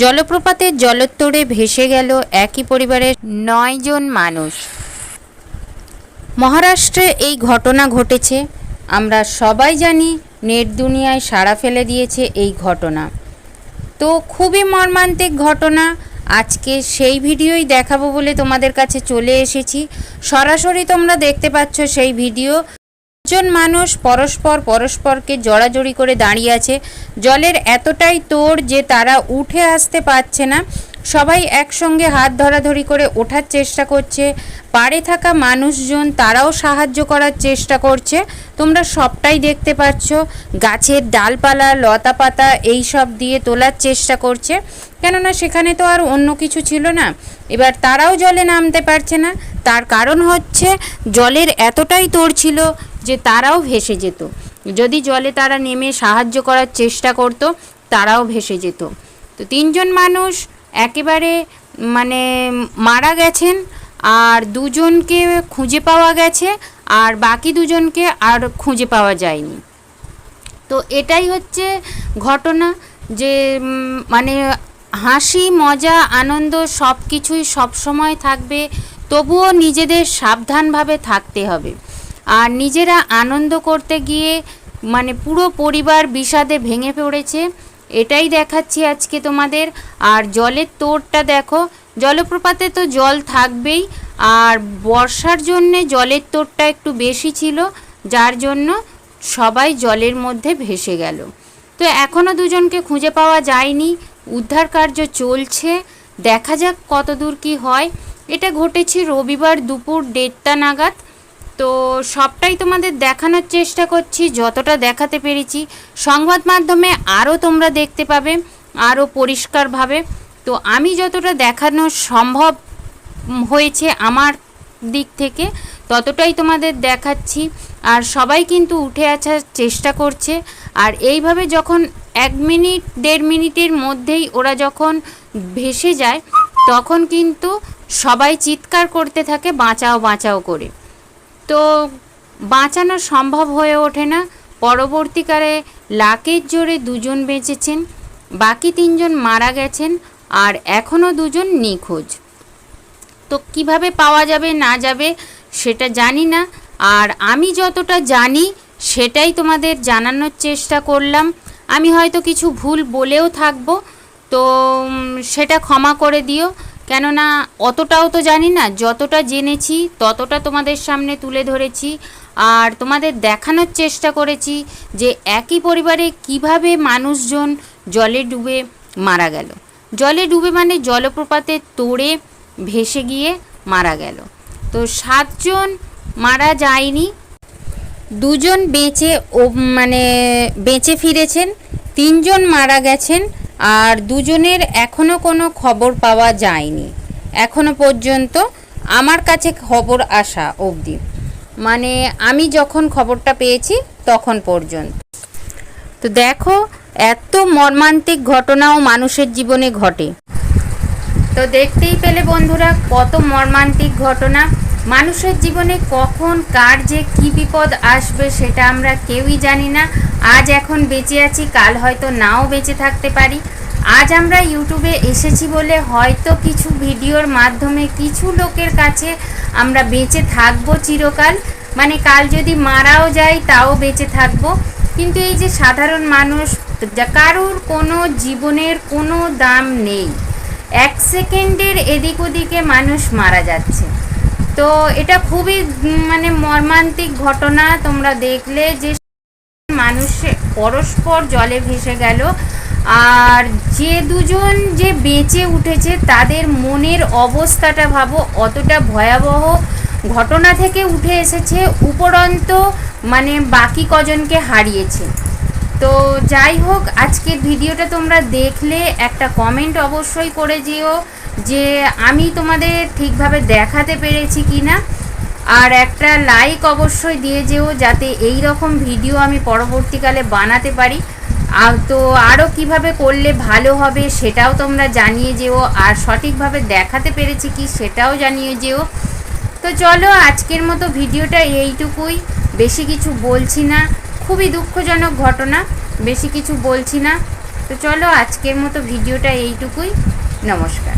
জলপ্রপাতের জলোত্তরে ভেসে গেল একই পরিবারের নয় জন মানুষ। মহারাষ্ট্রে এই ঘটনা ঘটেছে। আমরা সবাই জানি নেট দুনিয়ায় সাড়া ফেলে দিয়েছে এই ঘটনা। তো খুবই মর্মান্তিক ঘটনা। আজকে সেই ভিডিওই দেখাবো বলে তোমাদের কাছে চলে এসেছি। সরাসরি তোমরা দেখতে পাচ্ছ সেই ভিডিও। জন মানুষ পরস্পর পরস্পরকে জড়াজড়ি করে দাঁড়িয়ে আছে। জলের এতটাই তোর যে তারা উঠে আসতে পারছে না। সবাই একসঙ্গে হাত ধরাধরি করে ওঠার চেষ্টা করছে। পাড়ে থাকা মানুষজন তারাও সাহায্য করার চেষ্টা করছে। তোমরা সবটাই দেখতে পাচ্ছ। গাছের ডালপালা লতা পাতা এই সব দিয়ে তোলার চেষ্টা করছে। কেননা সেখানে তো আর অন্য কিছু ছিল না। এবার তারাও জলে নামতে পারছে না। তার কারণ হচ্ছে জলের এতটাই তোর ছিল যে তারাও ভেসে যেত। যদি জলে তারা নেমে সাহায্য করার চেষ্টা করত, তারাও ভেসে যেত। তো তিনজন মানুষ একেবারে মানে মারা গেছেন, আর দুজনকে খুঁজে পাওয়া গেছে, আর বাকি দুজনকে আর খুঁজে পাওয়া যায়নি। তো এটাই হচ্ছে ঘটনা যে মানে হাসি, মজা, আনন্দ সব কিছুই সবসময় থাকবে, তবুও নিজেদের সাবধানভাবে থাকতে হবে। আর নিজেরা আনন্দ করতে গিয়ে মানে পুরো পরিবার বিষাদে ভেঙে পড়েছে। এটাই দেখাচ্ছি আজকে তোমাদের। আর জলের তোরটা দেখো, জলপ্রপাতে তো জল থাকবেই। আর বর্ষার জন্যে জলের তোরটা একটু বেশি ছিল, যার জন্য সবাই জলের মধ্যে ভেসে গেল। তো এখনও দুজনকে খুঁজে পাওয়া যায়নি। উদ্ধার কার্য চলছে। দেখা যাক কত দূর কী হয়। এটা ঘটেছে রবিবার দুপুর দেড়টা নাগাদ। তো সবটাই তোমাদের দেখানোর চেষ্টা করছি, যতটা দেখাতে পেরেছি। সংবাদ মাধ্যমে আরও তোমরা দেখতে পাবে, আরও পরিষ্কারভাবে। তো আমি যতটা দেখানো সম্ভব হয়েছে আমার দিক থেকে, ততটাই তোমাদের দেখাচ্ছি। আর সবাই কিন্তু উঠে আসার চেষ্টা করছে। আর এইভাবে যখন এক মিনিট, দেড় মিনিটের মধ্যেই ওরা যখন ভেসে যায়, তখন কিন্তু সবাই চিৎকার করতে থাকে, বাঁচাও বাঁচাও করে। তো বাঁচানো সম্ভব হয়ে ওঠে না। পরবর্তীকালে লাকের জোরে দুজন বেঁচেছেন, বাকি তিনজন মারা গেছেন আর এখনও দুজন নিখোঁজ। তো কীভাবে পাওয়া যাবে, না যাবে, সেটা জানি না। আর আমি যতটা জানি, সেটাই তোমাদের জানানোর চেষ্টা করলাম। আমি হয়তো কিছু ভুল বলেও থাকব, তো সেটা ক্ষমা করে দিও। কেননা অতটাও তো জানি না, যতটা জেনেছি ততটা তোমাদের সামনে তুলে ধরেছি। আর তোমাদের দেখানোর চেষ্টা করেছি যে একই পরিবারে কীভাবে মানুষজন জলে ডুবে মারা গেল। জলে ডুবে মানে জলপ্রপাতে তোড়ে ভেসে গিয়ে মারা গেল। তো সাতজন মারা যায়নি, দুজন বেঁচে ও মানে বেঁচে ফিরেছেন, তিনজন মারা গেছেন আর দুজনের এখনও কোনো খবর পাওয়া যায়নি। এখনও পর্যন্ত আমার কাছে খবর আসা অবধি। মানে আমি যখন খবরটা পেয়েছি তখন পর্যন্ত। তো দেখো, এত মর্মান্তিক ঘটনাও মানুষের জীবনে ঘটে। তো দেখতেই পেলে বন্ধুরা, কত মর্মান্তিক ঘটনা। মানুষের জীবনে কখন, কার যে কি বিপদ আসবে সেটা আমরা কেউই জানি না। আজ এখন বেঁচে আছি, কাল হয়তো নাও বেঁচে থাকতে পারি। আজ আমরা ইউটিউবে এসেছি বলে হয়তো কিছু ভিডিওর মাধ্যমে কিছু লোকের কাছে আমরা বেঁচে থাকব চিরকাল। মানে কাল যদি মারাও যাই তাও বেঁচে থাকব। কিন্তু এই যে সাধারণ মানুষ কারোর কোনো জীবনের কোনো দাম নেই। এক সেকেন্ডের এদিক ওদিকে মানুষ মারা যাচ্ছে। তো এটা খুবই মানে মর্মান্তিক ঘটনা। তোমরা দেখলে যে মানুষ পরস্পর জলে ভেসে গেল। আর যে দুজন যে বেঁচে উঠেছে, তাদের মনের অবস্থাটা ভাবো, অতটা ভয়াবহ ঘটনা থেকে উঠে এসেছে। উপরন্ত মানে বাকি কজনকে হারিয়েছে। তো যাই হোক, আজকের ভিডিওটা তোমরা দেখলে, একটা কমেন্ট অবশ্যই করে যেও যে আমি তোমাদের ঠিকভাবে দেখাতে পেরেছি কি না আর একটা লাইক অবশ্যই দিয়ে যেও যাতে এই রকম ভিডিও আমি পরবর্তীকালে বানাতে পারি। আর তো আরও কীভাবে করলে ভালো হবে সেটাও তোমরা জানিয়ে যেও, আর সঠিকভাবে দেখাতে পেরেছি কি সেটাও জানিয়ে যেও। তো চলো, আজকের মতো ভিডিওটা এইটুকুই। বেশি কিছু বলছি না। খুবই দুঃখজনক ঘটনা বেশি কিছু বলছি না। তো চলো আজকের মতো ভিডিওটা এইটুকুই। নমস্কার।